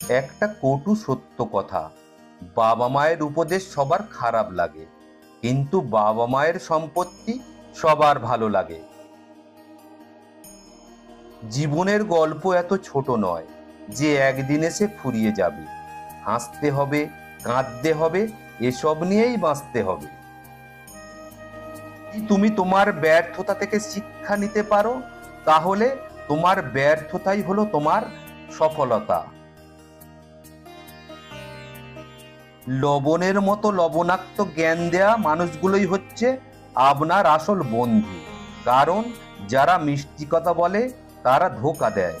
একটা কটু সত্য কথা। বাবা মায়ের উপদেশ সবার খারাপ লাগে, কিন্তু বাবা মায়ের সম্পত্তি সবার ভালো লাগে। জীবনের গল্প এত ছোট নয় যে একদিন এসে ফুরিয়ে যাবে। হাসতে হবে, কাঁদতে হবে, এসব নিয়েই বাঁচতে হবে। তুমি তোমার ব্যর্থতা থেকে শিক্ষা নিতে পারো, তাহলে তোমার ব্যর্থতাই হলো তোমার সফলতা। লবণের মতো লবণাক্ত জ্ঞান দেয়া মানুষগুলোই হচ্ছে আপনার আসল বন্ধু। কারণ যারা মিষ্টি কথা বলে, তারা ধোকা দেয়।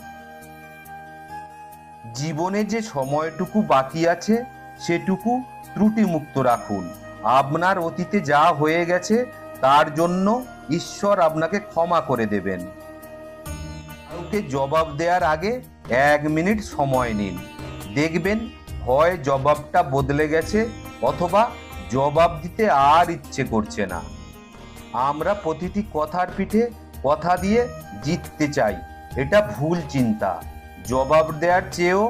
জীবনে যে সময়টুকু বাকি আছে, সেটুকু ত্রুটিমুক্ত রাখুন। আপনার অতীতে যা হয়ে গেছে, তার জন্য ঈশ্বর আপনাকে ক্ষমা করে দেবেন। কাউকে জবাব দেওয়ার আগে এক মিনিট সময় নিন। দেখবেন হয় জবাবটা বদলে গেছে অথবা জবাব দিতে আর ইচ্ছে করছে না। আমরা প্রতিটি কথার পিঠে কথা দিয়ে জিততে চাই, এটা ভুল চিন্তা। জবাব দেওয়ার চেয়েও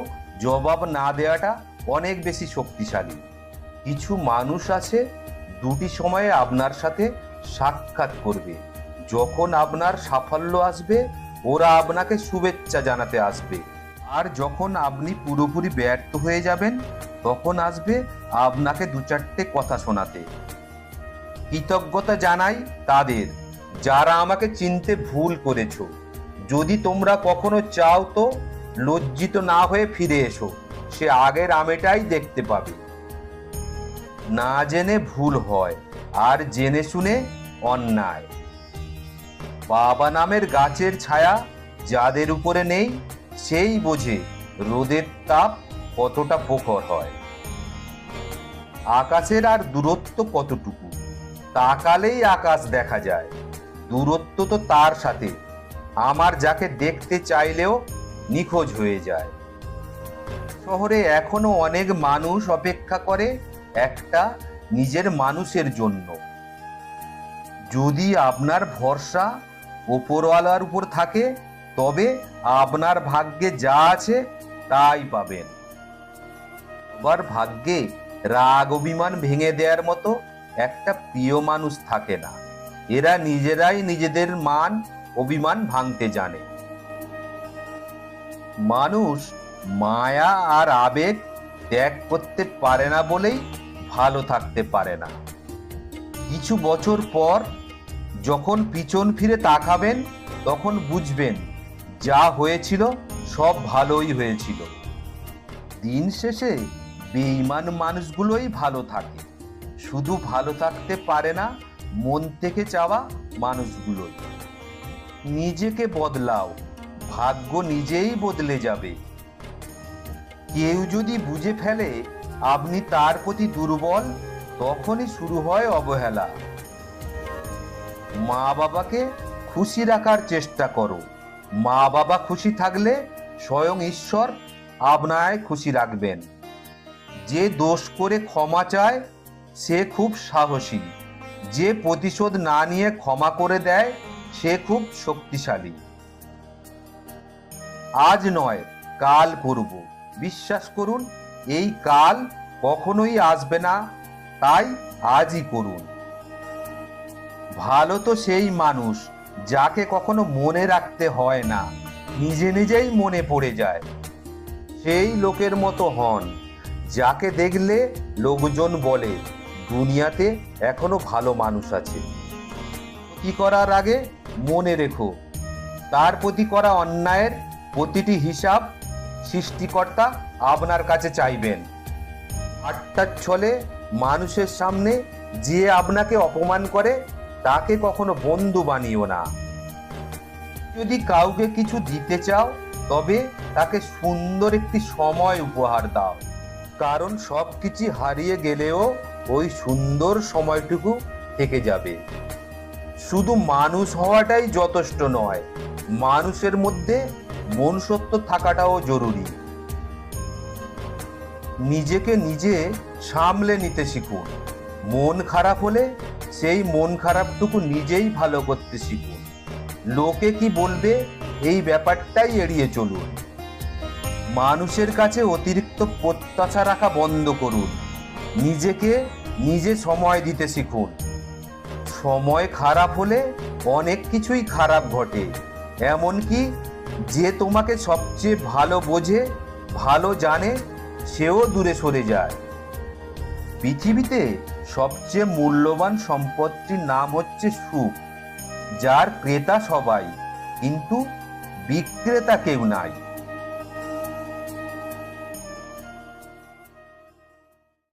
জবাব না দেওয়াটা অনেক বেশি শক্তিশালী। কিছু মানুষ আছে, দুটি সময়ে আপনার সাথে সাক্ষাৎ করবে। যখন আপনার সাফল্য আসবে, ওরা আপনাকে শুভেচ্ছা জানাতে আসবে। আর যখন আপনি পুরোপুরি ব্যর্থ হয়ে যাবেন, তখন আসবে আপনাকে দু চারটে কথা শোনাতে। কৃতজ্ঞতা জানাই তাদের, যারা আমাকে চিনতে ভুল করেছ। যদি তোমরা কখনো চাও তো লজ্জিত না হয়ে ফিরে এসো, সে আগের আমেটাই দেখতে পাবে। না জেনে ভুল হয়, আর জেনে শুনে অন্যায়। বাবা নামের গাছের ছায়া যাদের উপরে নেই সেই বোঝে রোদের তাপ কতটা প্রখর হয়। আকাশের আর দূরত্ব কতটুকু? তাকালেই আকাশ দেখা যায়। দূরত্ব তো তার সাথে। আমার যাকে দেখতে চাইলেও নিখোঁজ হয়ে যায়। শহরে এখনও অনেক মানুষ অপেক্ষা করে একটা নিজের মানুষের জন্য। যদি আপনার ভরসা ওপরওয়ালার উপর থাকে তবে আপনার ভাগ্যে যা আছে তাই পাবেন। আবার ভাগ্যে রাগ অভিমান ভেঙে দেওয়ার মতো একটা প্রিয় মানুষ থাকে না। এরা নিজেরাই নিজেদের মান, অভিমান ভাঙতে জানে। মানুষ মায়া আর আবেগ ত্যাগ করতে পারে না বলেই ভালো থাকতে পারে না। কিছু বছর পর যখন পিছন ফিরে তাকাবেন, তখন বুঝবেন যা হয়েছিল, সব ভালোই হয়েছিল। দিন শেষে বেঈমান মানুষগুলোই ভালো থাকে। শুধু ভালো থাকতে পারে না, মন থেকে চাওয়া মানুষগুলোই। নিজেকে বদলাও, ভাগ্য নিজেই বদলে যাবে। কেউ যদি বুঝে ফেলে, আপনি তার প্রতি দুর্বল, তখনই শুরু হয় অবহেলা। মা বাবাকে খুশি রাখার চেষ্টা করো। মা বাবা খুশি থাকলে স্বয়ং ঈশ্বর আপনায় খুশি রাখবেন। যে দোষ করে ক্ষমা চায়, সে খুব সাহসী। যে প্রতিশোধ না নিয়ে ক্ষমা করে দেয়, সে খুব শক্তিশালী। আজ নয়, কাল করব। বিশ্বাস করুন, এই কাল কখনোই আসবে না, তাই আজই করুন। ভালো তো সেই মানুষ যাকে কখনো মনে রাখতে হয় না, নিজে নিজেই মনে পড়ে যায়। সেই লোকের মতো হন, যাকে দেখলে লোকজন বলে, দুনিয়াতে এখনও ভালো মানুষ আছে। কি করার আগে মনে রেখো, তার প্রতি করা অন্যায়ের প্রতিটি হিসাব সৃষ্টিকর্তা আপনার কাছে চাইবেন। আটটার ছলে মানুষের সামনে যে আপনাকে অপমান করে তাকে কখনো বন্ধু বানিও না। যদি কাউকে কিছু দিতে চাও, তবে তাকে সুন্দর একটি সময় উপহার দাও। কারণ সব কিছু হারিয়ে গেলেও ওই সুন্দর সময়টুকু থেকে যাবে। শুধু মানুষ হওয়াটাই যথেষ্ট নয়, মানুষের মধ্যে মনুষ্যত্ব থাকাটাও জরুরি। নিজেকে নিজে সামলে নিতে শিখুন। মন খারাপ হলে সেই মন খারাপটুকু নিজেই ভালো করতে শিখুন। লোকে কি বলবে, এই ব্যাপারটাই এড়িয়ে চলুন। মানুষের কাছে অতিরিক্ত প্রত্যাশা রাখা বন্ধ করুন। নিজেকে নিজে সময় দিতে শিখুন। সময় খারাপ হলে অনেক কিছুই খারাপ ঘটে। এমনকি যে তোমাকে সবচেয়ে ভালো বোঝে, ভালো জানে, সেও দূরে সরে যায়। পৃথিবীতে সবচেয়ে মূল্যবান সম্পত্তির নাম হচ্ছে সুখ যার ক্রেতা সবাই কিন্তু বিক্রেতা কেউ নাই।